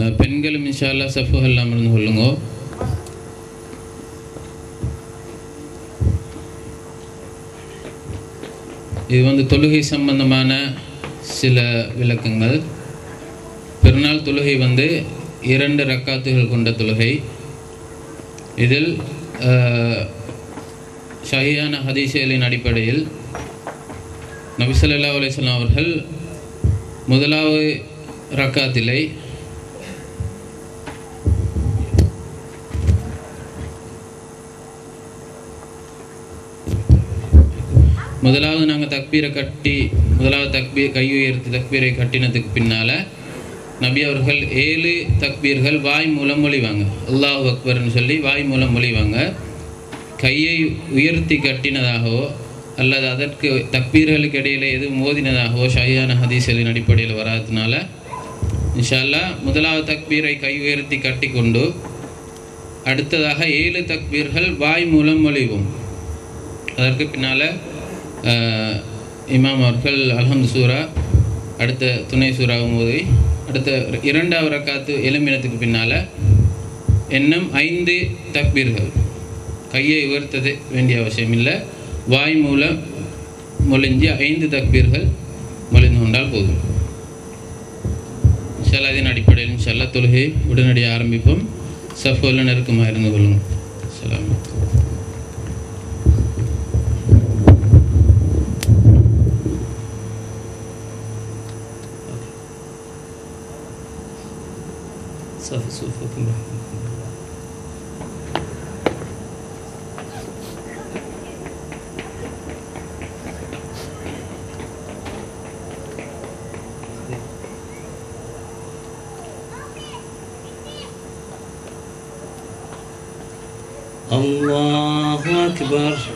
Uh, பெண்களும் இன்ஷால்லா சஃபுகள் அமர்ந்து கொள்ளுங்கோ. இது வந்து தொழுகை சம்பந்தமான சில விளக்கங்கள். பெருநாள் தொழுகை வந்து இரண்டு ரக்காத்துகள் கொண்ட தொழுகை. இதில் uh, ஷஹியான ஹதீசுகளின் அடிப்படையில் நபிசல்லா அலிஸ்லாம் அவர்கள் முதலாவது ரக்காத்திலை முதலாவது நாங்கள் தக்பீரை கட்டி முதலாவது தக்பீர் கை உயர்த்தி தக்பீரை கட்டினதுக்கு பின்னால் நபி அவர்கள் ஏழு தக்பீர்கள் வாய் மூலம் மொழிவாங்க அல்லாஹ் அக்பர்னு சொல்லி வாய் மூலம் மொழிவாங்க கையை உயர்த்தி கட்டினதாகவோ அல்லது அதற்கு தக்பீர்களுக்கு இடையில் எதுவும் மோதினதாகவோ ஷஹியான ஹதீசலின் அடிப்படையில் வராததுனால இன்ஷால்லா முதலாவது தக்பீரை கை உயர்த்தி கட்டி கொண்டு அடுத்ததாக ஏழு தக்பீர்கள் வாய் மூலம் மொழிவோம் அதற்கு பின்னால் இமாம் அவர்கள் அல்ஹம்து சூரா அடுத்த துணை சூறாவும் ஓதி அடுத்த இரண்டாவது ரக்காத்து எலும்பினத்துக்கு பின்னால் இன்னும் ஐந்து தக்பீர்கள். கையை உயர்த்தது வேண்டிய அவசியம் இல்லை. வாய் மூலம் மொழிஞ்சு ஐந்து தக்பீர்கள் மொழிந்து கொண்டால் போதும். இன்ஷால்லா இதன் அடிப்படையில் இன்ஷால்லா தொழுகை உடனடியாக ஆரம்பிப்போம். சஃபோல நெருக்கமாக இருந்து கொள்ளுங்கள். அஸ்ஸலாமு صافي صفوفكم رحمكم الله أكبر.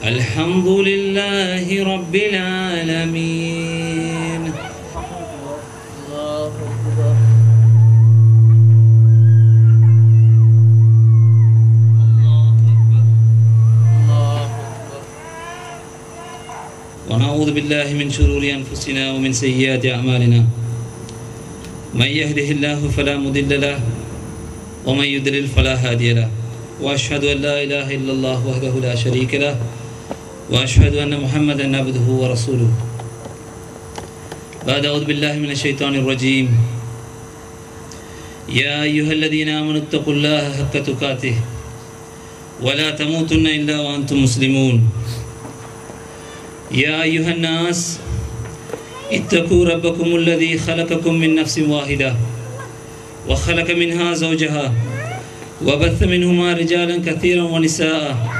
الحمد لله رب العالمين. ونعوذ بالله من شرور أنفسنا ومن سيئات أعمالنا. من يهده الله فلا مضل له ومن يضلل فلا هادي له. وأشهد أن لا إله إلا الله وحده لا شريك له وأشهد أن محمدا عبده ورسوله. بعد أعوذ بالله من الشيطان الرجيم. يا أيها الذين آمنوا اتقوا الله حق تقاته ولا تموتن إلا وأنتم مسلمون. يا أيها الناس اتقوا ربكم الذي خلقكم من نفس واحدة وخلق منها زوجها وبث منهما رجالا كثيرا ونساء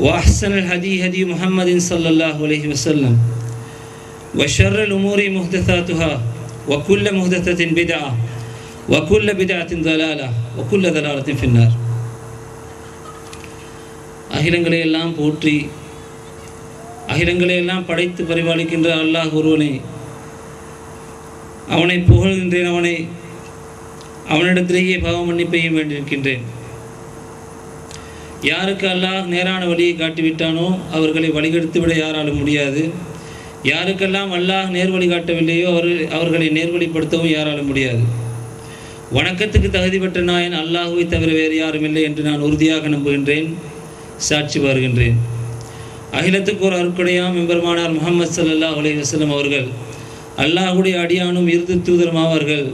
وأحسن الهدي هدي محمد صلى الله عليه وسلم وشر الأمور محدثاتها وكل محدثة بدعة وكل بدعة ضلالة وكل ضلالة في النار அகிலங்களை எல்லாம் போற்றி அகிலங்களை எல்லாம் படைத்து பரிபாலிக்கின்ற அல்லாஹ் ஒருவனை அவனை புகழ்கின்றேன் அவனை அவனிடத்திலேயே பாவ மன்னிப்பையும் வேண்டியிருக்கின்றேன் யாருக்கு அல்லாஹ் நேரான வழியை காட்டிவிட்டானோ அவர்களை வழிகெடுத்து விட யாராலும் முடியாது. யாருக்கெல்லாம் அல்லாஹ் நேர்வழி காட்டவில்லையோ அவர் அவர்களை நேர்வழிப்படுத்தவும் யாராலும் முடியாது. வணக்கத்துக்கு தகுதி பெற்ற நாயன் அல்லாஹுவை தவிர வேறு யாரும் இல்லை என்று நான் உறுதியாக நம்புகின்றேன். சாட்சி வருகின்றேன் அகிலத்துக்கு ஒரு அருக்குடையாம் எம்பெருமானார் முகமது ஸல்லல்லாஹு அலி வசலம் அவர்கள் அல்லாஹுடைய அடியானும் இறுதி தூதரும் ஆவார்கள்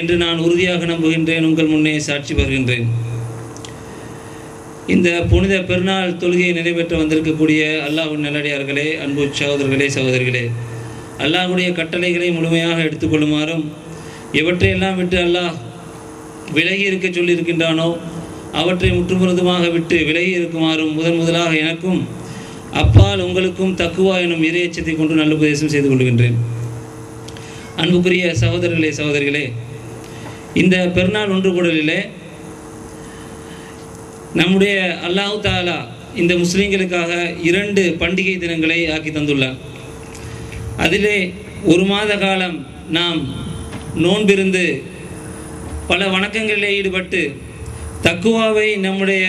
என்று நான் உறுதியாக நம்புகின்றேன். உங்கள் முன்னே சாட்சி வருகின்றேன் இந்த புனித பெருநாள் தொழுகையை நிறைவேற்ற வந்திருக்கக்கூடிய அல்லாஹின் நல்லடியார்களே அன்பு சகோதரர்களே சகோதரிகளே அல்லாஹ்வுடைய கட்டளைகளை முழுமையாக எடுத்துக்கொள்ளுமாறும் எவற்றையெல்லாம் விட்டு அல்லாஹ் விலகி இருக்க சொல்லியிருக்கின்றானோ அவற்றை முற்றுமுழுதுமாக விட்டு விலகி இருக்குமாறும் முதன் முதலாக எனக்கும் அப்பால் உங்களுக்கும் தக்குவா எனும் இறையச்சத்தை கொண்டு நல்ல உபதேசம் செய்து கொள்கின்றேன். அன்புக்குரிய சகோதரர்களே சகோதரிகளே இந்த பெருநாள் ஒன்று கூடலிலே நம்முடைய அல்லாஹு தாலா இந்த முஸ்லீம்களுக்காக இரண்டு பண்டிகை தினங்களை ஆக்கி தந்துள்ளார். அதிலே ஒரு மாத காலம் நாம் நோன்பிருந்து பல வணக்கங்களிலே ஈடுபட்டு தக்குவாவை நம்முடைய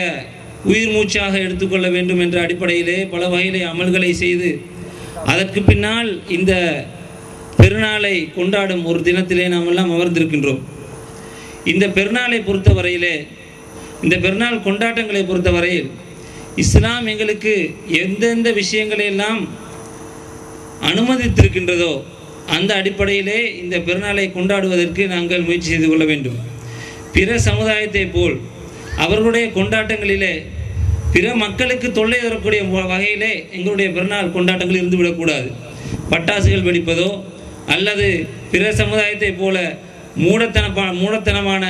உயிர் மூச்சாக எடுத்துக்கொள்ள வேண்டும் என்ற அடிப்படையிலே பல வகையிலே அமல்களை செய்து அதற்கு பின்னால் இந்த பெருநாளை கொண்டாடும் ஒரு தினத்திலே நாம் எல்லாம் அமர்ந்திருக்கின்றோம். இந்த பெருநாளை பொறுத்தவரையிலே இந்த பெருநாள் கொண்டாட்டங்களை பொறுத்தவரையில் இஸ்லாம் எங்களுக்கு எந்தெந்த விஷயங்களை எல்லாம் அனுமதித்திருக்கின்றதோ அந்த அடிப்படையிலே இந்த பெருநாளை கொண்டாடுவதற்கு நாங்கள் முயற்சி செய்து கொள்ள வேண்டும். பிற சமுதாயத்தைப் போல் அவர்களுடைய கொண்டாட்டங்களிலே பிற மக்களுக்கு தொல்லை தரக்கூடிய வகையிலே எங்களுடைய பிறநாள் கொண்டாட்டங்கள் இருந்துவிடக்கூடாது. பட்டாசுகள் வெடிப்பதோ அல்லது பிற சமுதாயத்தைப் போல மூடத்தன மூடத்தனமான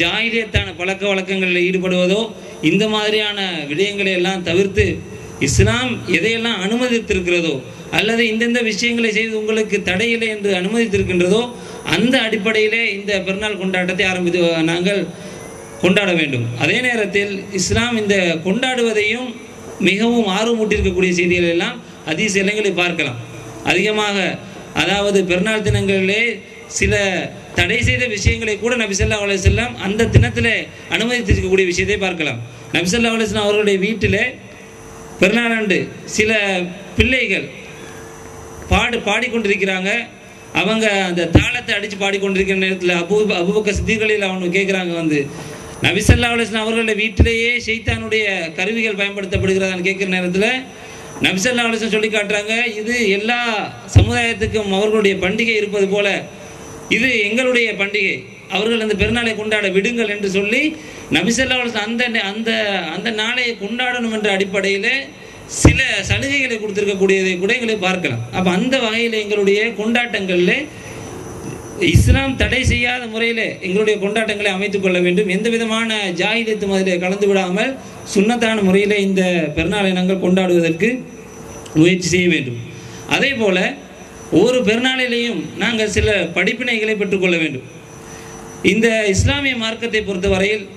ஜாகிலியத்தான பழக்க வழக்கங்களில் ஈடுபடுவதோ இந்த மாதிரியான விடயங்களை எல்லாம் தவிர்த்து இஸ்லாம் எதையெல்லாம் அனுமதித்திருக்கிறதோ அல்லது இந்தந்த விஷயங்களை செய்து உங்களுக்கு தடையில்லை என்று அனுமதித்திருக்கின்றதோ அந்த அடிப்படையிலே இந்த பெருநாள் கொண்டாட்டத்தை ஆரம்பித்து நாங்கள் கொண்டாட வேண்டும். அதே நேரத்தில் இஸ்லாம் இந்த கொண்டாடுவதையும் மிகவும் ஆர்வமூட்டிருக்கக்கூடிய செய்திகள் எல்லாம் அதிக இடங்களை பார்க்கலாம். அதிகமாக அதாவது பெருநாள் தினங்களிலே சில தடை செய்த விஷயங்களை கூட நபிசல்லா அலையம் அந்த தினத்தில் அனுமதித்திருக்கக்கூடிய விஷயத்தை பார்க்கலாம். நபிசல்லா அலையம் அவர்களுடைய வீட்டில் பிறநாளாண்டு சில பிள்ளைகள் பாடு பாடிக்கொண்டிருக்கிறாங்க. அவங்க அந்த தாளத்தை அடித்து பாடிக்கொண்டிருக்கிற நேரத்தில் அபு அபுபக்க சித்திகளில் அவங்க கேட்குறாங்க வந்து. நபிசல்லா அலிஸ்லாம் அவர்களுடைய வீட்டிலேயே ஷெய்தானுடைய கருவிகள் பயன்படுத்தப்படுகிறதான்னு கேட்குற நேரத்தில் நபிசல்லா அலிஸ்லாம் சொல்லி காட்டுறாங்க இது எல்லா சமுதாயத்துக்கும் அவர்களுடைய பண்டிகை இருப்பது போல இது எங்களுடைய பண்டிகை. அவர்கள் அந்த பெருநாளை கொண்டாட விடுங்கள் என்று சொல்லி நபிசல்லா அந்த அந்த அந்த நாளை கொண்டாடணும் என்ற அடிப்படையில் சில சலுகைகளை கொடுத்துருக்கக்கூடியதை கூட எங்களை பார்க்கலாம். அப்போ அந்த வகையில் எங்களுடைய கொண்டாட்டங்களில் இஸ்லாம் தடை செய்யாத முறையில் எங்களுடைய கொண்டாட்டங்களை அமைத்துக் கொள்ள வேண்டும். எந்த விதமான ஜாகிலியத்தும் அதில் கலந்து விடாமல் சுண்ணத்தான முறையில் இந்த பெருநாளை நாங்கள் கொண்டாடுவதற்கு முயற்சி செய்ய வேண்டும். அதே போல் ஒவ்வொரு பெருநாளிலேயும் நாங்கள் சில படிப்பினைகளை பெற்றுக்கொள்ள வேண்டும். இந்த இஸ்லாமிய மார்க்கத்தை பொறுத்தவரையில்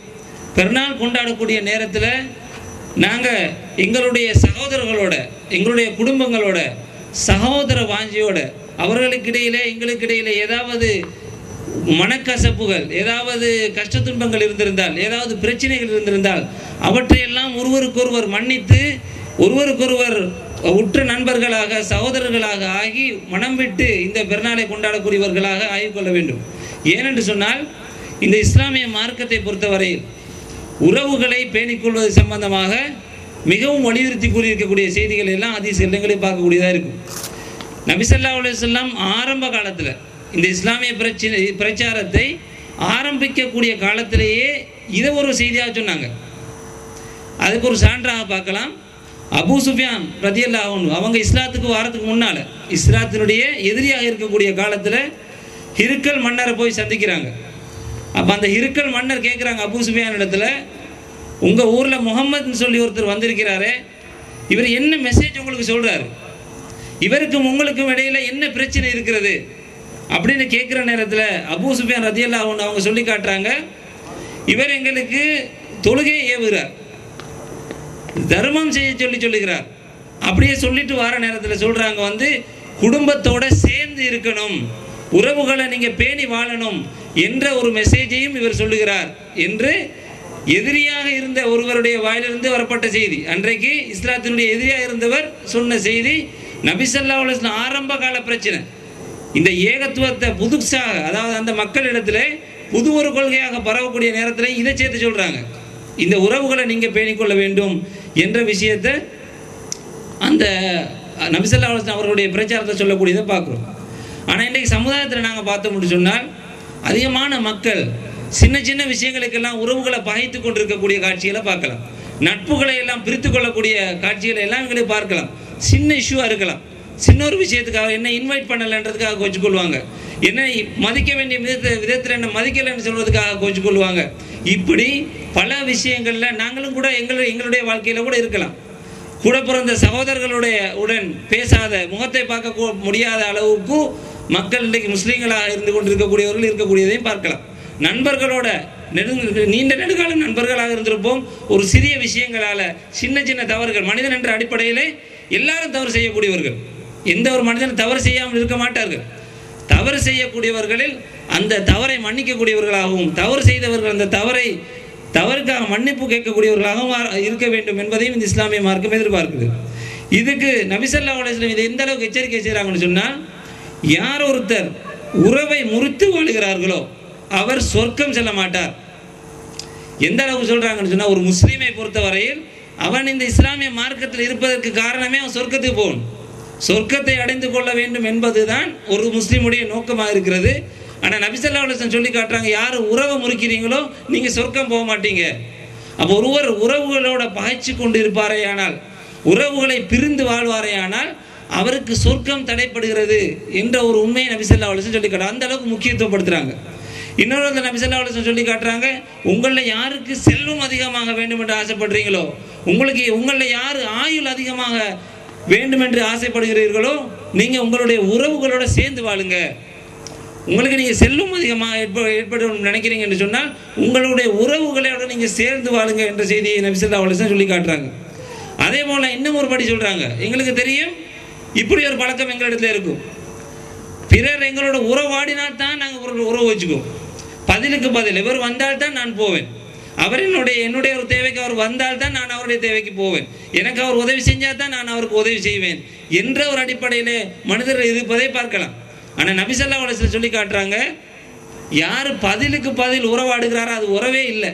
பெருநாள் கொண்டாடக்கூடிய நேரத்தில் நாங்கள் எங்களுடைய சகோதரர்களோட எங்களுடைய குடும்பங்களோட சகோதர வாஞ்சியோட அவர்களுக்கிடையிலே எங்களுக்கிடையிலே ஏதாவது மனக்கசப்புகள் ஏதாவது கஷ்ட துன்பங்கள் இருந்திருந்தால் ஏதாவது பிரச்சனைகள் இருந்திருந்தால் அவற்றையெல்லாம் ஒருவருக்கொருவர் மன்னித்து ஒருவருக்கொருவர் உற்ற நண்பர்களாக சகோதரர்களாக ஆகி மனம் விட்டு இந்த பெருநாளை கொண்டாடக்கூடியவர்களாக ஆகிக்கொள்ள வேண்டும். ஏனென்று சொன்னால் இந்த இஸ்லாமிய மார்க்கத்தை பொறுத்தவரையில் உறவுகளை பேணிக்கொள்வது சம்பந்தமாக மிகவும் வலியுறுத்தி கூறியிருக்கக்கூடிய செய்திகள் எல்லாம் அதிக இடங்களில் பார்க்கக்கூடியதாக இருக்கும். நபிசல்லா அலுவலாம் ஆரம்ப காலத்தில் இந்த இஸ்லாமிய பிரச்சனை பிரச்சாரத்தை ஆரம்பிக்கக்கூடிய காலத்திலேயே இதை ஒரு செய்தியாக சொன்னாங்க. அதுக்கு ஒரு சான்றாக பார்க்கலாம். அபூ சுஃபியான் ரதியல்லாஹன் அவங்க இஸ்லாத்துக்கு வாரத்துக்கு முன்னால் இஸ்லாத்தினுடைய எதிரியாக இருக்கக்கூடிய காலத்தில் ஹிருக்கல் மன்னரை போய் சந்திக்கிறாங்க. அப்போ அந்த ஹிருக்கல் மன்னர் கேட்குறாங்க அபூ சுஃபியான் இடத்துல உங்கள் ஊரில் முகம்மதுன்னு சொல்லி ஒருத்தர் வந்திருக்கிறாரே இவர் என்ன மெசேஜ் உங்களுக்கு சொல்கிறாரு இவருக்கும் உங்களுக்கும் இடையில் என்ன பிரச்சனை இருக்கிறது? அப்படின்னு கேட்குற நேரத்தில் அபூ சுஃபியான் ரதியல்லா அவங்க சொல்லி காட்டுறாங்க இவர் எங்களுக்கு தொழுகையை ஏவுகிறார். தர்மம் செய்ய சொல்லி சொல்லுகிறார். அப்படியே சொல்லிட்டு வர நேரத்தில் சொல்றாங்க வந்து குடும்பத்தோட சேர்ந்து இருக்கணும். உறவுகளை நீங்க பேணி வாழணும் என்ற ஒரு மெசேஜையும் இவர் சொல்லுகிறார் என்று எதிரியாக இருந்த ஒருவருடைய வாயிலிருந்து வரப்பட்ட செய்தி. அன்றைக்கு இஸ்லாத்தினுடைய எதிரியாக இருந்தவர் சொன்ன செய்தி நபிசல்லா அலுவலாம் ஆரம்ப கால பிரச்சனை. இந்த ஏகத்துவத்தை புதுசாக அதாவது அந்த மக்களிடத்தில் புது ஒரு கொள்கையாக பரவக்கூடிய நேரத்தில் இதை சேர்த்து சொல்கிறாங்க இந்த உறவுகளை நீங்கள் பேணிக்கொள்ள வேண்டும் என்ற விஷயத்தை அந்த நபிசல்லா அலுவலம் அவர்களுடைய பிரச்சாரத்தை சொல்லக்கூடியதை பார்க்குறோம். ஆனால் இன்றைக்கு சமுதாயத்தில் நாங்கள் பார்த்தோம்னு சொன்னால் அதிகமான மக்கள் சின்ன சின்ன விஷயங்களுக்கெல்லாம் உறவுகளை பகைத்து கொண்டிருக்கக்கூடிய காட்சிகளை பார்க்கலாம். நட்புகளை எல்லாம் பிரித்து கொள்ளக்கூடிய காட்சிகளை எல்லாம் எங்களை பார்க்கலாம். சின்ன இஷ்யூவாக இருக்கலாம். சின்ன ஒரு விஷயத்துக்காக என்ன இன்வைட் பண்ணலைன்றதுக்காக கோச்சிக்கொள்வாங்க. என்ன மதிக்க வேண்டிய விதத்தை விதத்தில் என்ன மதிக்கலைன்னு சொல்றதுக்காக கோச்சிக்கொள்வாங்க. இப்படி பல விஷயங்களில் நாங்களும் கூட எங்கள் எங்களுடைய வாழ்க்கையில் கூட இருக்கலாம். கூட பிறந்த சகோதரர்களுடைய உடன் பேசாத முகத்தை பார்க்க முடியாத அளவுக்கு மக்கள் இன்றைக்கு முஸ்லீம்களாக இருந்து கொண்டிருக்கக்கூடியவர்கள் இருக்கக்கூடியதையும் பார்க்கலாம். நண்பர்களோட நெடுங்க நீண்ட நெடுகால நண்பர்களாக இருந்திருப்போம். ஒரு சிறிய விஷயங்களால் சின்ன சின்ன தவறுகள் மனிதன் என்ற அடிப்படையிலே எல்லாரும் தவறு செய்யக்கூடியவர்கள். எந்த ஒரு மனிதனும் தவறு செய்யாமல் இருக்க மாட்டார்கள். தவறு செய்யக்கூடியவர்களில் அந்த தவறை மன்னிக்கக்கூடியவர்களாகவும் தவறு செய்தவர்கள் அந்த தவறை தவறுக்காக மன்னிப்பு கேட்கக்கூடியவர்களாகவும் இருக்க வேண்டும் என்பதையும் இந்த இஸ்லாமிய மார்க்கம் எதிர்பார்க்குது. இதுக்கு நபிசல்லா அலுவலம் இதை எந்த அளவுக்கு எச்சரிக்கை செய்கிறாங்கன்னு சொன்னால் யார் ஒருத்தர் உறவை முறித்து வாழுகிறார்களோ அவர் சொர்க்கம் செல்ல மாட்டார். எந்த அளவுக்கு சொல்கிறாங்கன்னு சொன்னால் ஒரு முஸ்லீமை பொறுத்தவரையில் அவன் இந்த இஸ்லாமிய மார்க்கத்தில் இருப்பதற்கு காரணமே அவன் சொர்க்கத்துக்கு போகணும். சொர்க்கத்தை அடைந்து கொள்ள வேண்டும் என்பதுதான் ஒரு முஸ்லீமுடைய நோக்கமாக இருக்கிறது. ஆனால் நபிசல்லா அலுவலன் சொல்லி காட்டுறாங்க யார் உறவை முறிக்கிறீங்களோ நீங்கள் சொர்க்கம் போக மாட்டீங்க. அப்போ ஒருவர் உறவுகளோட பகைச்சு கொண்டு இருப்பாரேயானால் உறவுகளை பிரிந்து வாழ்வாரே ஆனால் அவருக்கு சொர்க்கம் தடைப்படுகிறது என்ற ஒரு உண்மையை நபிசல்லா அலுவலன் சொல்லி காட்டுறாங்க. அந்த அளவுக்கு முக்கியத்துவப்படுத்துறாங்க. இன்னொரு அந்த நபிசல்லா அலுவலன் சொல்லி காட்டுறாங்க உங்களில் யாருக்கு செல்வம் அதிகமாக வேண்டும் என்று ஆசைப்படுறீங்களோ உங்களுக்கு உங்களில் யார் ஆயுள் அதிகமாக வேண்டும் என்று ஆசைப்படுகிறீர்களோ நீங்கள் உங்களுடைய உறவுகளோட சேர்ந்து வாழுங்க. உங்களுக்கு நீங்கள் செல்லும் அதிகமாக ஏற்ப ஏற்படும் நினைக்கிறீங்க என்று சொன்னால் உங்களுடைய உறவுகளோட நீங்கள் சேர்ந்து வாழுங்க என்ற செய்தியை நபிசல்லா அலுவலம் சொல்லி காட்டுறாங்க அதே போல் இன்னும் ஒரு படி சொல்கிறாங்க எங்களுக்கு தெரியும் இப்படி ஒரு பழக்கம் எங்களிடத்துல இருக்கும். பிறர் எங்களோட உறவாடினால் தான் நாங்கள் ஒரு உறவு வச்சுக்குவோம். பதிலுக்கு பதில் இவர் வந்தால் தான் நான் போவேன். அவர் என்னுடைய என்னுடைய ஒரு தேவைக்கு அவர் வந்தால் தான் நான் அவருடைய தேவைக்கு போவேன். எனக்கு அவர் உதவி செஞ்சால் தான் நான் அவருக்கு உதவி செய்வேன் என்ற ஒரு அடிப்படையிலே மனிதர்கள் இருப்பதை பார்க்கலாம். ஆனால் நபிசல்லா அலுவலம் சொல்லி காட்டுறாங்க யார் பதிலுக்கு பதில் உறவாடுகிறாரோ அது உறவே இல்லை.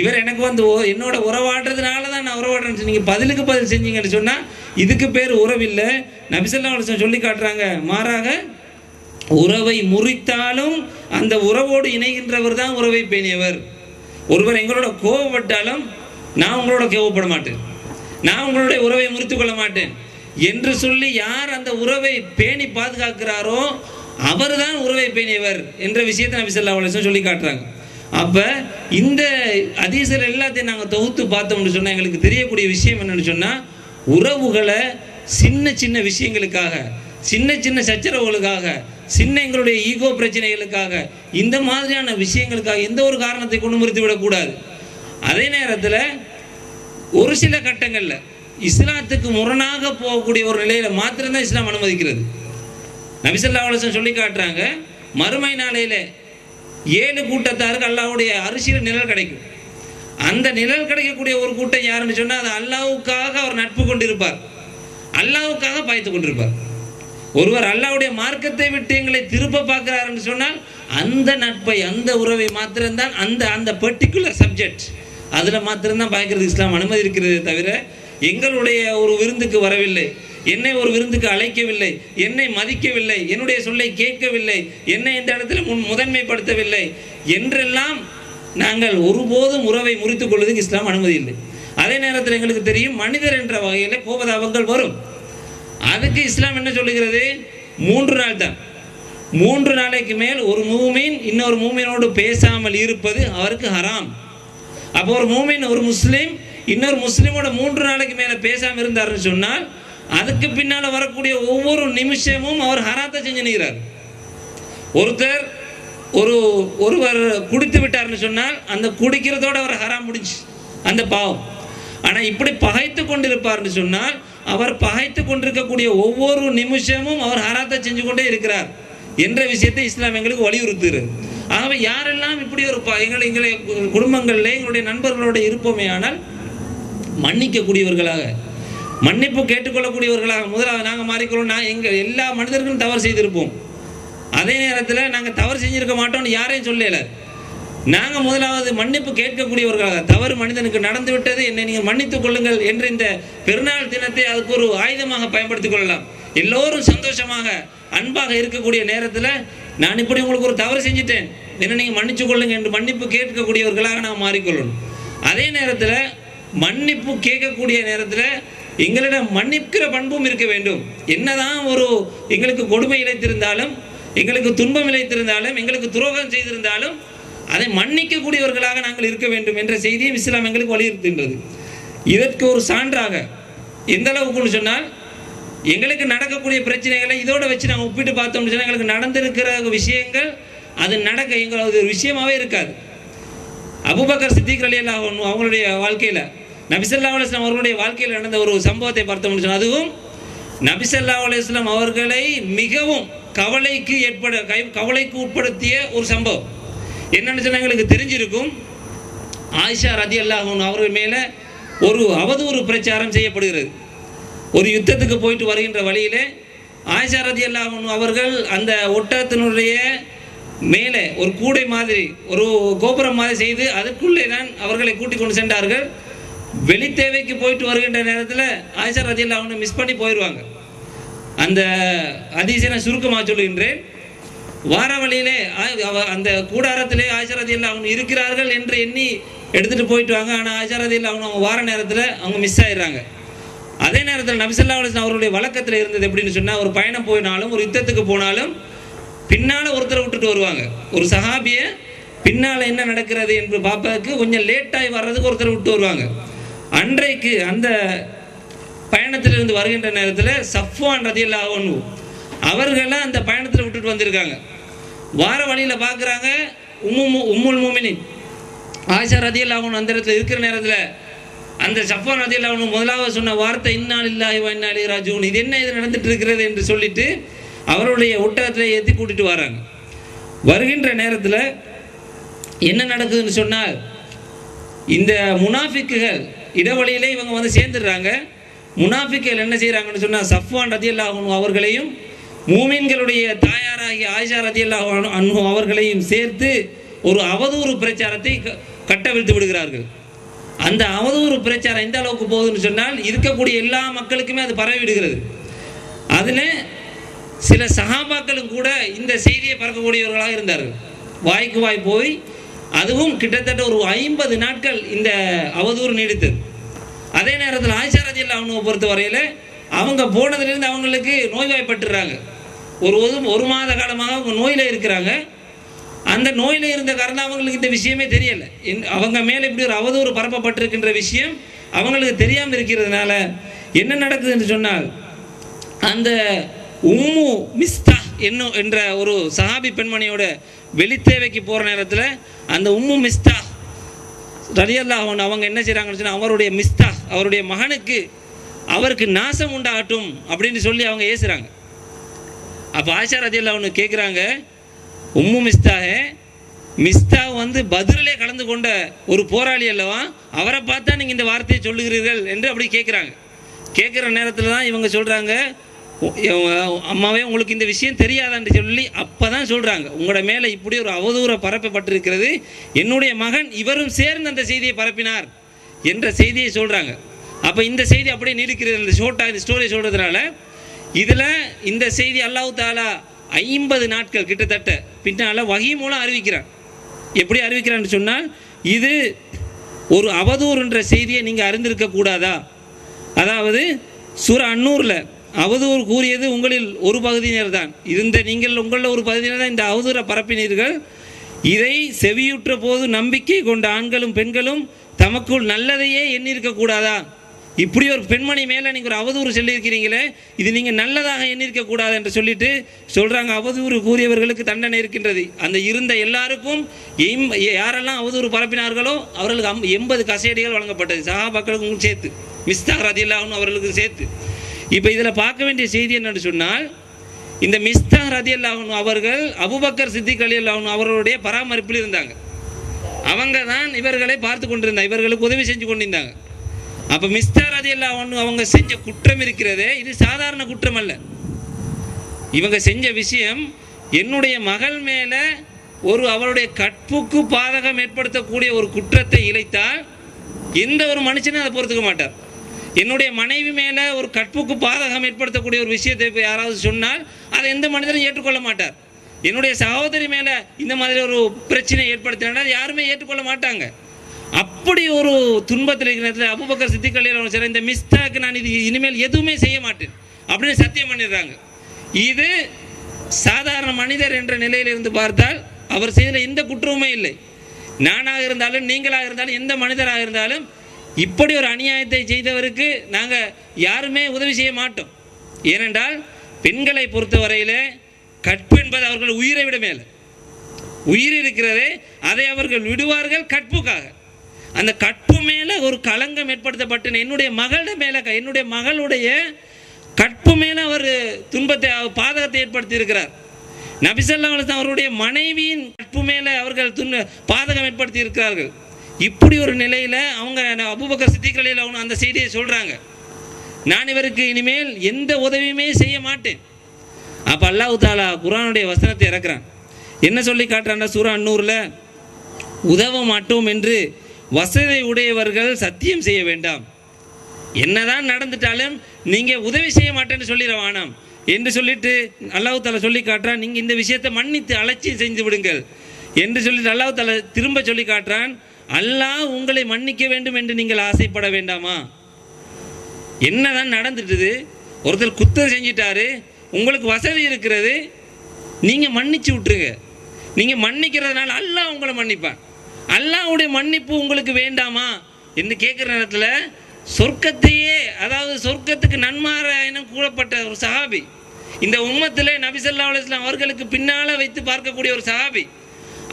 இவர் எனக்கு வந்து என்னோட உறவாடுறதுனால தான் நான் உறவாடுறேன்னு நீங்கள் பதிலுக்கு பதில் செஞ்சீங்கன்னு சொன்னால் இதுக்கு பேர் உறவில்லை நபிசல்லா அலுவலம் சொல்லி காட்டுறாங்க மாறாக உறவை முறித்தாலும் அந்த உறவோடு இணைகின்றவர் தான் உறவை பேணியவர். ஒருவர் எங்களோட கோவப்பட்டாலும் நான் உங்களோட கோவப்பட மாட்டேன். நான் உங்களுடைய உறவை முறித்து கொள்ள மாட்டேன். என்று சொல்லி யார் அந்த உறவை பேணி பாதுகாக்கிறாரோ அவர் தான் உறவை பேணியவர் என்ற விஷயத்தை நபி சொல்லா அலைஹி சொல்லி காட்டுறாங்க. அப்போ இந்த அதிசல் எல்லாத்தையும் நாங்கள் தொகுத்து பார்த்தோம்னு சொன்னால் எங்களுக்கு தெரியக்கூடிய விஷயம் என்னென்னு சொன்னால் உறவுகளை சின்ன சின்ன விஷயங்களுக்காக சின்ன சின்ன சச்சரவுகளுக்காக சின்ன எங்களுடைய ஈகோ பிரச்சனைகளுக்காக இந்த மாதிரியான விஷயங்களுக்காக எந்த ஒரு காரணத்தை கொண்டு முறித்து விடக்கூடாது அதே நேரத்தில் ஒரு சில கட்டங்களில் இஸ்லாத்துக்கு முரணாக போகக்கூடிய ஒரு நிலையில மாத்திரம்தான் இஸ்லாம் அனுமதிக்கிறது. நபிசல்லா அலுவலம் சொல்லி காட்டுறாங்க மறுமை நாளையில ஏழு கூட்டத்தாருக்கு அல்லாவுடைய அரிசியில் நிழல் கிடைக்கும். அந்த நிழல் கிடைக்கக்கூடிய ஒரு கூட்டம் யாருன்னு சொன்னால் அது அல்லாவுக்காக அவர் நட்பு கொண்டிருப்பார். அல்லாவுக்காக பாய்த்து கொண்டிருப்பார். ஒருவர் அல்லாவுடைய மார்க்கத்தை விட்டு எங்களை திருப்ப பார்க்கிறாருன்னு சொன்னால் அந்த நட்பை அந்த உறவை மாத்திரம்தான் அந்த அந்த பர்டிகுலர் சப்ஜெக்ட் அதில் மாத்திரம்தான் பார்க்கறது இஸ்லாம் அனுமதி இருக்கிறது தவிர எங்களுடைய ஒரு விருந்துக்கு வரவில்லை. என்னை ஒரு விருந்துக்கு அழைக்கவில்லை. என்னை மதிக்கவில்லை. என்னுடைய சொல்லை கேட்கவில்லை. என்னை இந்த இடத்துல முன் முதன்மைப்படுத்தவில்லை. என்றெல்லாம் நாங்கள் ஒருபோதும் உறவை முறித்துக் கொள்வதற்கு இஸ்லாம் அனுமதி இல்லை. அதே நேரத்தில் எங்களுக்கு தெரியும் மனிதர் என்ற வகையில் கோபதாபங்கள் வரும். அதுக்கு இஸ்லாம் என்ன சொல்லுகிறது? மூன்று நாள் தான். மூன்று நாளைக்கு மேல் ஒரு மூமீன் இன்னொரு மூமினோடு பேசாமல் இருப்பது அவருக்கு ஹராம். அப்போ ஒரு மூமின் ஒரு முஸ்லீம் இன்னொரு முஸ்லீமோட மூன்று நாளைக்கு மேலே பேசாமல் இருந்தாருன்னு சொன்னால் அதுக்கு பின்னால் வரக்கூடிய ஒவ்வொரு நிமிஷமும் அவர் ஹராத்தை செஞ்சு நிற்கிறார் ஒருத்தர் ஒரு ஒருவர் குடித்து விட்டார்னு சொன்னால் அந்த குடிக்கிறதோட அவர் ஹராம் முடிஞ்சு அந்த பாவம். ஆனால் இப்படி பகைத்து கொண்டிருப்பார்னு சொன்னால் அவர் பகைத்து கொண்டிருக்கக்கூடிய ஒவ்வொரு நிமிஷமும் அவர் ஹராத்தை செஞ்சு கொண்டே இருக்கிறார் என்ற விஷயத்தை இஸ்லாம் எங்களுக்கு வலியுறுத்துகிறது ஆகவே யாரெல்லாம் இப்படி ஒரு ப- எங்களை எங்களை குடும்பங்களில் எங்களுடைய நண்பர்களோட இருப்போமே ஆனால் மன்னிக்கக்கூடியவர்களாக மன்னிப்பு கேட்டுக்கொள்ளக்கூடியவர்களாக முதலாவது நாங்கள் மாறிக்கொள்ளும் நான் எங்கள் எல்லா மனிதர்களும் தவறு செய்திருப்போம். அதே நேரத்தில் நாங்கள் தவறு செஞ்சுருக்க மாட்டோம்னு யாரையும் சொல்லல. நாங்கள் முதலாவது மன்னிப்பு கேட்கக்கூடியவர்களாக தவறு மனிதனுக்கு நடந்து விட்டது என்னை நீங்கள் மன்னித்துக் கொள்ளுங்கள் என்று இந்த பெருநாள் தினத்தை அதுக்கு ஒரு ஆயுதமாக பயன்படுத்திக் கொள்ளலாம். எல்லோரும் சந்தோஷமாக அன்பாக இருக்கக்கூடிய நேரத்தில் நான் இப்படி உங்களுக்கு ஒரு தவறு செஞ்சிட்டேன். என்ன நீங்கள் மன்னிச்சு கொள்ளுங்க என்று மன்னிப்பு கேட்கக்கூடியவர்களாக நாம் மாறிக்கொள்ளணும். அதே நேரத்தில் மன்னிப்பு கேட்கக்கூடிய நேரத்தில் எங்களிடம் மன்னிக்கிற பண்பும் இருக்க வேண்டும். என்னதான் ஒரு எங்களுக்கு கொடுமை இழைத்திருந்தாலும் எங்களுக்கு துன்பம் இழைத்திருந்தாலும் எங்களுக்கு துரோகம் செய்திருந்தாலும் அதை மன்னிக்கக்கூடியவர்களாக நாங்கள் இருக்க வேண்டும் என்ற செய்தியும் இஸ்லாம் எங்களுக்கு வலியுறுத்துகின்றது. இதற்கு ஒரு சான்றாக எந்த அளவுக்குன்னு சொன்னால் எங்களுக்கு நடக்கக்கூடிய பிரச்சனைகளை இதோட வச்சு நாங்கள் ஒப்பிட்டு பார்த்தோம்னு சொன்னால் எங்களுக்கு நடந்திருக்கிற விஷயங்கள் அது நடக்க எங்களது ஒரு இருக்காது. அபுபக்கர் சித்திக் அலி அல்லாஹ் அவங்களுடைய வாழ்க்கையில் நபிசல்லா அலுவலாம் அவர்களுடைய வாழ்க்கையில் நடந்த ஒரு சம்பவத்தை பார்த்தோம்னு சொன்னால் அதுவும் நபிசல்லா அலுவலாம் அவர்களை மிகவும் கவலைக்கு ஏற்பட கை கவலைக்கு உட்படுத்திய ஒரு சம்பவம். என்னன்னு சொன்னால் எங்களுக்கு தெரிஞ்சிருக்கும். ஆயிஷா ரதி அல்லாஹன் அவர்கள் மேலே ஒரு அவதூறு பிரச்சாரம் செய்யப்படுகிறது. ஒரு யுத்தத்துக்கு போயிட்டு வருகின்ற வழியிலே ஆயிஷா ரதி அல்லாஹன் அவர்கள் அந்த ஒட்டகத்தினுடைய மேலே ஒரு கூடை மாதிரி ஒரு கோபுரம் மாதிரி செய்து அதற்குள்ளே தான் அவர்களை கூட்டிக் கொண்டு சென்றார்கள். வெளி தேவைக்கு போயிட்டு வருகின்ற நேரத்தில் ஆயிஷா ரதி அவனை மிஸ் பண்ணி போயிடுவாங்க அந்த அதிசய நான் சுருக்கமாக சொல்கின்றேன் வார வழியிலே அவ- அந்த கூடாரத்திலே ஆயிஷரதியில் அவங்க இருக்கிறார்கள் என்று எண்ணி எடுத்துகிட்டு போயிட்டு வாங்க. ஆனால் ஆயிஷரதியில் அவங்க அவங்க வார நேரத்தில் அவங்க மிஸ் ஆயிடுறாங்க. அதே நேரத்தில் நபிசல்லா அலிஸ்லாம் அவருடைய வழக்கத்தில் இருந்தது எப்படின்னு சொன்னால் ஒரு பயணம் போயினாலும் ஒரு யுத்தத்துக்கு போனாலும் பின்னால் ஒருத்தரை விட்டுட்டு வருவாங்க. ஒரு சஹாபியை பின்னால் என்ன நடக்கிறது என்று பார்ப்பதற்கு கொஞ்சம் லேட்டாகி வர்றதுக்கு ஒருத்தரை விட்டு வருவாங்க. அன்றைக்கு அந்த பயணத்திலிருந்து வருகின்ற நேரத்தில் சஃப்வான் ரதியல்லாஹு அன்ஹு அவர்களை அந்த பயணத்தில் விட்டுட்டு வந்திருக்காங்க. வார வழியில் பார்க்குறாங்க உம்மு உம்முல் மூமினின். ஆயிஷா ரதி அன்ஹு அந்த இடத்துல இருக்கிற நேரத்தில் அந்த சஃப்வான் ரதி அன்ஹு முதலாவது சொன்ன வார்த்தை இன்னால் இல்லாஹி இன்னாலி ராஜூன் இது என்ன இது நடந்துட்டு இருக்கிறது என்று சொல்லிட்டு அவருடைய ஒட்டகத்தில் ஏற்றி கூட்டிட்டு வராங்க. வருகின்ற நேரத்தில் என்ன நடக்குதுன்னு சொன்னால் இந்த முனாஃபிக்குகள் இடைவெளியிலே இவங்க வந்து சேர்ந்துடுறாங்க. முனாஃபிக்கள் என்ன செய்கிறாங்கன்னு சொன்னால் சஃப்வான் ரதியல்லாஹு அவர்களையும் மூமின்களுடைய தாயாராகிய ஆயிஷா ரதி அல்லாஹ் அன்ஹு அவர்களையும் சேர்த்து ஒரு அவதூறு பிரச்சாரத்தை க- கட்டவிழ்த்து விடுகிறார்கள். அந்த அவதூறு பிரச்சாரம் எந்த அளவுக்கு போகுதுன்னு சொன்னால் இருக்கக்கூடிய எல்லா மக்களுக்குமே அது பரவிவிடுகிறது. அதில் சில சகாபாக்களும் கூட இந்த செய்தியை பறக்கக்கூடியவர்களாக இருந்தார்கள். வாய்க்கு வாய் போய் அதுவும் கிட்டத்தட்ட ஒரு ஐம்பது நாட்கள் இந்த அவதூறு நீடித்தது. அதே நேரத்தில் ஆயிஷா ரஜில்லா அவனுவை பொறுத்த வரையில் அவங்க போனதுலேருந்து அவங்களுக்கு நோய்வாய்ப்பட்டுறாங்க. ஒரு ஒரு ஒரு மாத காலமாக அவங்க நோயில் இருக்கிறாங்க. அந்த நோயில் இருந்த காரணம் அவங்களுக்கு இந்த விஷயமே தெரியலை. அவங்க மேலே இப்படி ஒரு அவதூறு பரப்பப்பட்டிருக்கின்ற விஷயம் அவங்களுக்கு தெரியாமல் இருக்கிறதுனால என்ன நடக்குதுன்னு சொன்னால் அந்த உம்மு மிஸ்தா என்னும் என்ற ஒரு சஹாபி பெண்மணியோட வெளித்தேவைக்கு போகிற நேரத்தில் அந்த உம்மு மிஸ்தா ரலியல்லாஹன் அவங்க என்ன செய்கிறாங்கன்னு சொன்னால் அவருடைய மிஸ்தா அவருடைய மகனுக்கு அவருக்கு நாசம் உண்டாகட்டும் அப்படின்னு சொல்லி அவங்க ஏசுகிறாங்க அப்போ ஆஷா ரதியல்லா கேட்குறாங்க உம்மு மிஸ்தாஹே மிஸ்தா வந்து பதிலே கலந்து கொண்ட ஒரு போராளி அல்லவா? அவரை பார்த்தா நீங்கள் இந்த வார்த்தையை சொல்லுகிறீர்கள் என்று அப்படி கேட்குறாங்க கேட்குற நேரத்தில் தான் இவங்க சொல்கிறாங்க அம்மாவே உங்களுக்கு இந்த விஷயம் தெரியாதான்னு சொல்லி அப்போ தான் சொல்கிறாங்க உங்களோட மேலே இப்படி ஒரு அவதூற பரப்பப்பட்டிருக்கிறது. என்னுடைய மகன் இவரும் சேர்ந்து அந்த செய்தியை பரப்பினார் என்ற செய்தியை சொல்கிறாங்க அப்போ இந்த செய்தி அப்படியே நீடிக்கிறது. இந்த ஷோட்டா இந்த ஸ்டோரி சொல்கிறதுனால இதில் இந்த செய்தி அல்லாஹு தாலா ஐம்பது நாட்கள் கிட்டத்தட்ட பின்னால் வகி மூலம் அறிவிக்கிறான். எப்படி அறிவிக்கிறான்னு சொன்னால் இது ஒரு அவதூறுன்ற செய்தியை நீங்கள் அறிந்திருக்க கூடாதா அதாவது சூர அன்னூரில் அவதூறு கூறியது உங்களில் ஒரு பகுதியினர் தான் இருந்த நீங்கள் உங்களில் ஒரு பகுதியினர் தான் இந்த அவதூறை பரப்பினீர்கள். இதை செவியுற்ற போது நம்பிக்கை கொண்ட ஆண்களும் பெண்களும் தமக்குள் நல்லதையே எண்ணிருக்கக்கூடாதா கூடாதா? இப்படி ஒரு பெண்மணி மேலே நீங்கள் ஒரு அவதூறு சொல்லியிருக்கிறீங்களே இது நீங்கள் நல்லதாக எண்ணியிருக்க கூடாது என்று சொல்லிட்டு சொல்கிறாங்க அவதூறு கூறியவர்களுக்கு தண்டனை இருக்கின்றது. அந்த இருந்த எல்லாருக்கும் எம் யாரெல்லாம் அவதூறு பரப்பினார்களோ அவர்களுக்கு அம் எண்பது கசேடிகள் வழங்கப்பட்டது. சகாபாக்களுக்கும் சேர்த்து. மிஸ்தா ரதில்லாவும் அவர்களுக்கு சேர்த்து. இப்போ இதில் பார்க்க வேண்டிய செய்தி என்னன்னு சொன்னால் இந்த மிஸ்தா ரதி அல்லாஹன் அவர்கள் அபுபக்கர் சித்திக் அலி அல்லாஹன் அவர்களுடைய பராமரிப்பில் இருந்தாங்க. அவங்க தான் இவர்களை பார்த்து கொண்டிருந்தாங்க. இவர்களுக்கு உதவி செஞ்சு கொண்டிருந்தாங்க. அப்போ மிஸ்தார் ரதி அல்லாஹன் அவங்க செஞ்ச குற்றம் இருக்கிறதே இது சாதாரண குற்றம் அல்ல. இவங்க செஞ்ச விஷயம் என்னுடைய மகள் மேலே ஒரு அவளுடைய கற்புக்கு பாதகம் ஏற்படுத்தக்கூடிய ஒரு குற்றத்தை இழைத்தால் எந்த ஒரு மனுஷனும் அதை பொறுத்துக்க மாட்டார். என்னுடைய மனைவி மேலே ஒரு கற்புக்கு பாதகம் ஏற்படுத்தக்கூடிய ஒரு விஷயத்தை இப்போ யாராவது சொன்னால் அதை எந்த மனிதரும் ஏற்றுக்கொள்ள மாட்டார். என்னுடைய சகோதரி மேலே இந்த மாதிரி ஒரு பிரச்சனை ஏற்படுத்தினால் யாருமே ஏற்றுக்கொள்ள மாட்டாங்க. அப்படி ஒரு துன்பத்தில் இருக்கிற நேரத்தில் அபுபக்கர் சித்திக்கல்லியில் சார் இந்த மிஸ்டாக்கு நான் இது இனிமேல் எதுவுமே செய்ய மாட்டேன் அப்படின்னு சத்தியம் பண்ணிடுறாங்க. இது சாதாரண மனிதர் என்ற நிலையில் இருந்து பார்த்தால் அவர் செய்த எந்த குற்றமுமே இல்லை. நானாக இருந்தாலும் நீங்களாக இருந்தாலும் எந்த மனிதராக இருந்தாலும் இப்படி ஒரு அநியாயத்தை செய்தவருக்கு நாங்கள் யாருமே உதவி செய்ய மாட்டோம். ஏனென்றால் பெண்களை பொறுத்தவரையிலே கற்பு என்பது அவர்கள் உயிரை விட மேலே. உயிர் இருக்கிறதே அதை அவர்கள் விடுவார்கள் கற்புக்காக. அந்த கற்பு மேலே ஒரு களங்கம் ஏற்படுத்தப்பட்டு என்னுடைய மகளிட மேலே என்னுடைய மகளுடைய கற்பு மேலே அவர் துன்பத்தை பாதகத்தை ஏற்படுத்தி இருக்கிறார் நபிசல்லா அவருடைய மனைவியின் கற்பு மேலே அவர்கள் துன்ப பாதகம் ஏற்படுத்தி இருக்கிறார்கள் இப்படி ஒரு நிலையில் அவங்க அபுபக்கர் சித்திக்கலையில் அவங்க அந்த செய்தியை சொல்கிறாங்க நான் இவருக்கு இனிமேல் எந்த உதவியுமே செய்ய மாட்டேன். அப்போ அல்லாஹு தாலா குரானுடைய வசனத்தை இறக்குறான். என்ன சொல்லி காட்டுறான்னா சூரா அன்னூரில் உதவ மாட்டோம் என்று வசதி உடையவர்கள் சத்தியம் செய்ய வேண்டாம். என்னதான் நடந்துட்டாலும் நீங்கள் உதவி செய்ய மாட்டேன்னு சொல்லிட வேணாம் என்று சொல்லிட்டு அல்லாஹு தாலா சொல்லி காட்டுறான். நீங்கள் இந்த விஷயத்தை மன்னித்து அலட்சியம் செஞ்சு விடுங்கள். என்று சொல்லிட்டு அல்லாஹு தாலா திரும்ப சொல்லி காட்டுறான். அல்லாஹ் உங்களை மன்னிக்க வேண்டும் என்று நீங்கள் ஆசைப்பட வேண்டாமா? என்னதான் நடந்துட்டுது? ஒருத்தர் குத்தம் செஞ்சிட்டாரு உங்களுக்கு வசதி இருக்கிறது நீங்கள் மன்னிச்சு விட்டுருங்க. நீங்கள் மன்னிக்கிறதுனால அல்லாஹ் உங்களை மன்னிப்பான். அல்லாஹ்வுடைய மன்னிப்பு உங்களுக்கு வேண்டாமா? என்று கேட்குற நேரத்தில் சொர்க்கத்தையே அதாவது சொர்க்கத்துக்கு நன்மாராயணம் கூறப்பட்ட ஒரு சஹாபி இந்த உம்மத்தில் நபிசல்லா அலுவலாம் அவர்களுக்கு பின்னால் வைத்து பார்க்கக்கூடிய ஒரு சஹாபி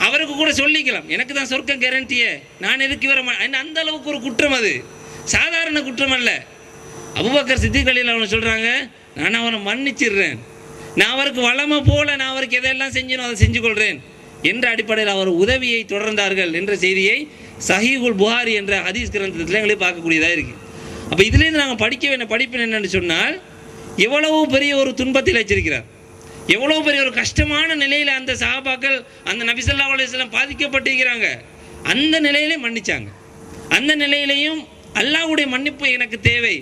அவருக்கு கூட சொல்லிக்கலாம். எனக்கு தான் சொர்க்கம் கேரண்டியே நான் எதுக்கு வர மா- அந்த அளவுக்கு ஒரு குற்றம் அது? சாதாரண குற்றம் அல்ல. அபுபக்கர் சித்திகளில் அவனை சொல்கிறாங்க நான் அவனை மன்னிச்சிடுறேன். நான் அவருக்கு வளமை போல நான் அவருக்கு எதையெல்லாம் செஞ்சனோ அதை செஞ்சு கொள்கிறேன் என்ற அடிப்படையில் அவர் உதவியை தொடர்ந்தார்கள் என்ற செய்தியை சஹீகுல் புகாரி என்ற ஹதீஸ் கிரந்தத்தில் எங்களுக்கு பார்க்கக்கூடியதாக இருக்குது அப்போ இதுலேருந்து நாங்கள் படிக்க வேண்டிய படிப்பு என்னென்னு சொன்னால் எவ்வளவு பெரிய ஒரு துன்பத்தில் வச்சிருக்கிறார் எவ்வளோ பெரிய ஒரு கஷ்டமான நிலையில் அந்த சஹாபாக்கள் அந்த நபிசல்லா அலுவலம் பாதிக்கப்பட்டிருக்கிறாங்க. அந்த நிலையிலே மன்னிச்சாங்க. அந்த நிலையிலையும் அல்லாவுடைய மன்னிப்பு எனக்கு தேவை.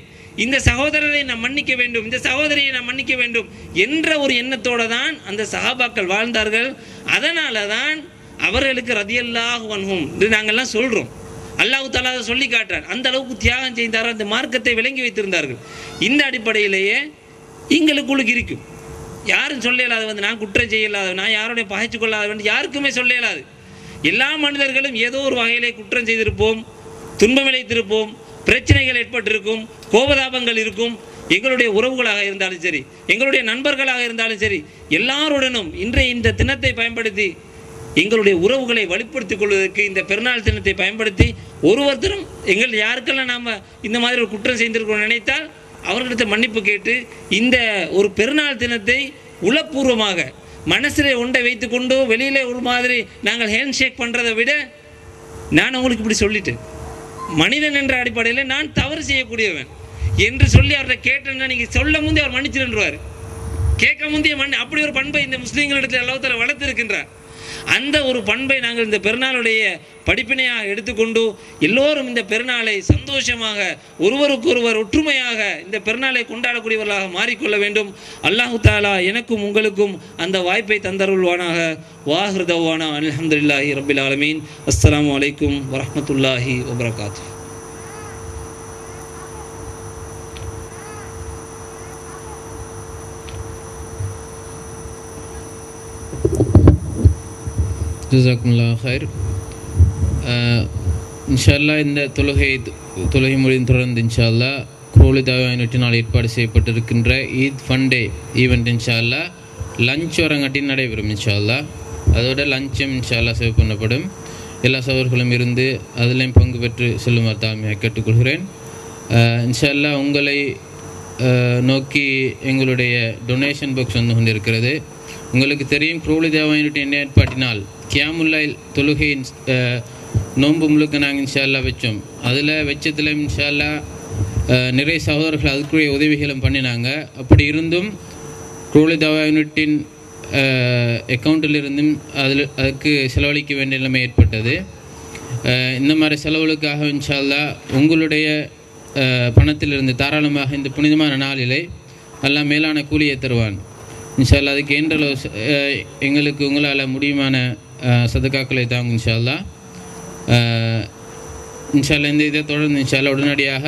இந்த சகோதரரை நான் மன்னிக்க வேண்டும். இந்த சகோதரியை நான் மன்னிக்க வேண்டும் என்ற ஒரு எண்ணத்தோடு தான் அந்த சஹாபாக்கள் வாழ்ந்தார்கள். அதனால தான் அவர்களுக்கு ரதியல்லாஹ் வன்ஹும் என்று நாங்கள்லாம் சொல்கிறோம் அல்லாஹ் தாலா சொல்லி காட்டுறார். அந்த அளவுக்கு தியாகம் செய்தார்கள் அந்த மார்க்கத்தை விளங்கி வைத்திருந்தார்கள். இந்த அடிப்படையிலேயே எங்களுக்குள்ளுக்கு இருக்கும் யாரும் சொல்ல இயலாது வந்து நான் குற்றம் செய்ய இயலாது நான் யாருடைய பகைச்சு கொள்ளாத யாருக்குமே சொல்ல இயலாது. எல்லா மனிதர்களும் ஏதோ ஒரு வகையிலே குற்றம் செய்திருப்போம் துன்பம் இழைத்திருப்போம் பிரச்சனைகள் ஏற்பட்டிருக்கும் கோபதாபங்கள் இருக்கும். எங்களுடைய உறவுகளாக இருந்தாலும் சரி எங்களுடைய நண்பர்களாக இருந்தாலும் சரி எல்லாருடனும் இன்றைய இந்த தினத்தை பயன்படுத்தி எங்களுடைய உறவுகளை வலுப்படுத்திக் கொள்வதற்கு இந்த பெருநாள் தினத்தை பயன்படுத்தி ஒருவருத்தரும் எங்கள் யாருக்கெல்லாம் நாம் இந்த மாதிரி ஒரு குற்றம் செய்திருக்கோம் நினைத்தால் அவர்களிடத்தை மன்னிப்பு கேட்டு இந்த ஒரு பெருநாள் தினத்தை உளப்பூர்வமாக மனசிலே ஒன்றை வைத்துக்கொண்டு வெளியிலே ஒரு மாதிரி நாங்கள் ஹேண்ட் ஷேக் பண்ணுறதை விட நான் உங்களுக்கு இப்படி சொல்லிட்டேன். மனிதன் என்ற அடிப்படையில் நான் தவறு செய்யக்கூடியவன். என்று சொல்லி அவர்கிட்ட கேட்டேன்னா நீங்கள் சொல்ல முந்தைய அவர் மன்னிச்சிருன்றார் கேட்க முந்தைய மண் அப்படி ஒரு பண்பை இந்த முஸ்லீம்களிடத்தில் எல்லாத்தில் வளர்த்து இருக்கின்றார் அந்த ஒரு பண்பை நாங்கள் இந்த பெருநாளுடைய படிப்பினையாக எடுத்துக்கொண்டு எல்லோரும் இந்த பெருநாளை சந்தோஷமாக ஒருவருக்கொருவர் ஒற்றுமையாக இந்த பெருநாளை கொண்டாடக்கூடியவர்களாக மாறிக்கொள்ள வேண்டும். அல்லாஹு தாலா எனக்கும் உங்களுக்கும் அந்த வாய்ப்பை தந்தருள்வானாக. வாஹிருதவானா அலமதுல்லாஹி ரபில் ஆலமீன். அஸ்லாம் அலைக்கும் வரமத்துல்லாஹி வபரகாத்து. ஜசாக்குமுல்லா ஹைர் இன்ஷால்லா இந்த தொழுகை தொழுகை மொழியின் தொடர்ந்து இன்ஷால்லா குரோலி நாள் ஏற்பாடு செய்யப்பட்டிருக்கின்ற ஈத் ஃபண்டே ஈவெண்ட் இன்ஷால்லா லஞ்ச் வரங்காட்டி நடைபெறும் இன்ஷால்லா அதோட லஞ்சம் இன்ஷால்லா சேவ் பண்ணப்படும் எல்லா சவர்களும் இருந்து அதிலையும் பங்கு பெற்று செல்லுமாறு தாழ்மையாக கேட்டுக்கொள்கிறேன் இன்ஷால்லா உங்களை நோக்கி எங்களுடைய டொனேஷன் பாக்ஸ் வந்து கொண்டிருக்கிறது உங்களுக்கு தெரியும் குரோலி தேவாயினுடைய ஏற்பாட்டினால் கியாமுல்லாயில் தொழுகையின் நோன்பு முழுக்க நாங்கள் இன்ஷால்லா வச்சோம். அதில் வச்சத்தில் இன்ஷால்லா நிறைய சகோதரர்கள் அதுக்குரிய உதவிகளும் பண்ணினாங்க. அப்படி இருந்தும் குரோலி தேவா யூனிட்டின் அக்கௌண்ட்டிலிருந்தும் அதில் அதுக்கு செலவழிக்க வேண்டிய நிலைமை ஏற்பட்டது. இந்த மாதிரி செலவுகளுக்காக இன்ஷால்லா உங்களுடைய பணத்திலிருந்து தாராளமாக இந்த புனிதமான நாளிலே எல்லாம் மேலான கூலியை தருவான். இன்ஷால்லா அதுக்கு என்றளவு எங்களுக்கு உங்களால் முடியுமான சதுக்காக்களை தாங்க இன்ஷால்லா இன்ஷால்லா இந்த இதை தொடர்ந்து இன்ஷால்லா உடனடியாக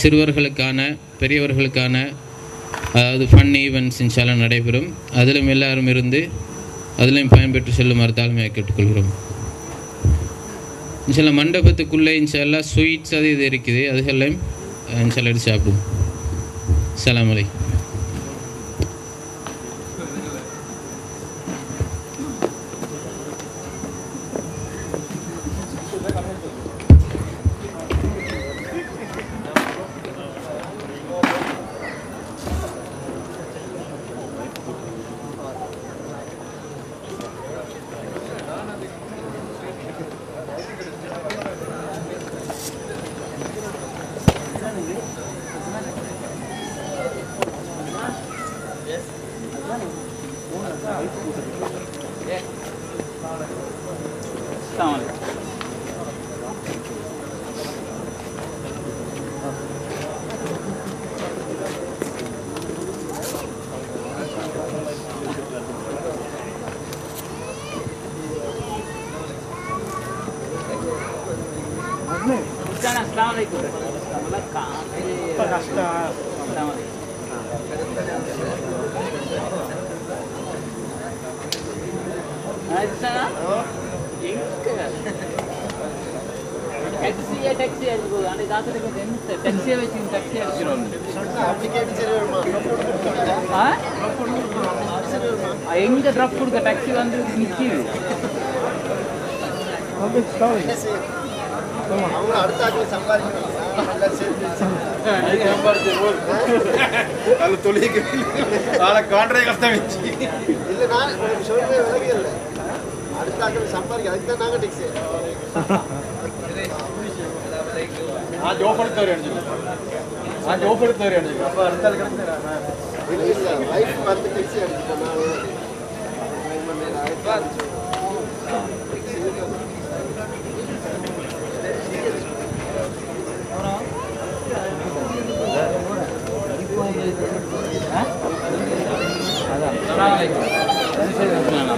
சிறுவர்களுக்கான பெரியவர்களுக்கான அதாவது ஃபன் ஈவெண்ட்ஸ் இன்ஷால்லா நடைபெறும். அதிலும் எல்லாரும் இருந்து அதிலையும் பயன்பெற்று செல்லுமாறு தாழ்மையாக கேட்டுக்கொள்கிறோம். இன்ஷால்லா மண்டபத்துக்குள்ளே இன்ஷால்லா ஸ்வீட்ஸ் அது இது இருக்குது அதுகளையும் இன்ஷால்லா எடுத்து சாப்பிடுவோம். சலாம் எங்க ட்ராப் கொடுக்க டாக்ஸி வந்து நிற்கிது அவங்க அடுத்த ஆட்கள் சம்பாதிக்கணும் நல்லா சேர்த்து వాళ్ళ తొలికి వాళ్ళ కాంట్రాక్ట్ కష్టం ఇచ్చి இல்லை நான் உங்களுக்கு சொல்றது விலகி இல்லை அடுத்த ஆட்கள் சம்பாதிக்க அதுக்கு தான் நாங்கள் டெக்ஸி ఆ జోబ్ పడుతుంది అండి ఆ జోబ్ పడుతుంది అండి అప్పుడు అర్థాలు కరెక్ట్ இல்லை இல்லை லைஃப் வந்து டெக்ஸி அடிச்சுட்டோம் நான்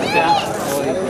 ஸ்டக்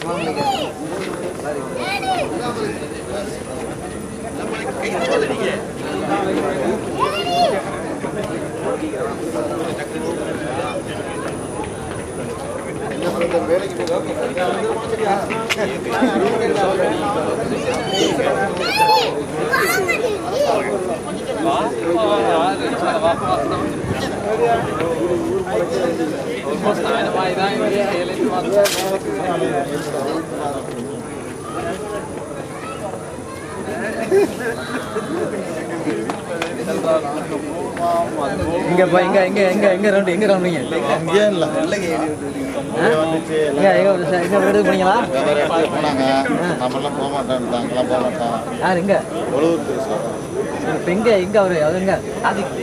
வேலைக்கு இங்க போ இங்க இங்க எங்க எங்க ரவுண்ட் எங்க ரவுண்ட் நீங்க. இங்கே இல்லை எங்க எங்க எங்க வீடு போனீங்களா போனாங்க. நம்மளாம் போக மாட்டோம்ட்டாங்களாம் போக மாட்டோம். யார் எங்க இப்ப எங்க எங்க அவரு அது எங்க சாதிக்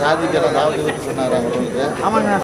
சாதிக்கிறேன் சாதிக்கு சொன்னார் அவங்களுக்கு ஆமாங்க.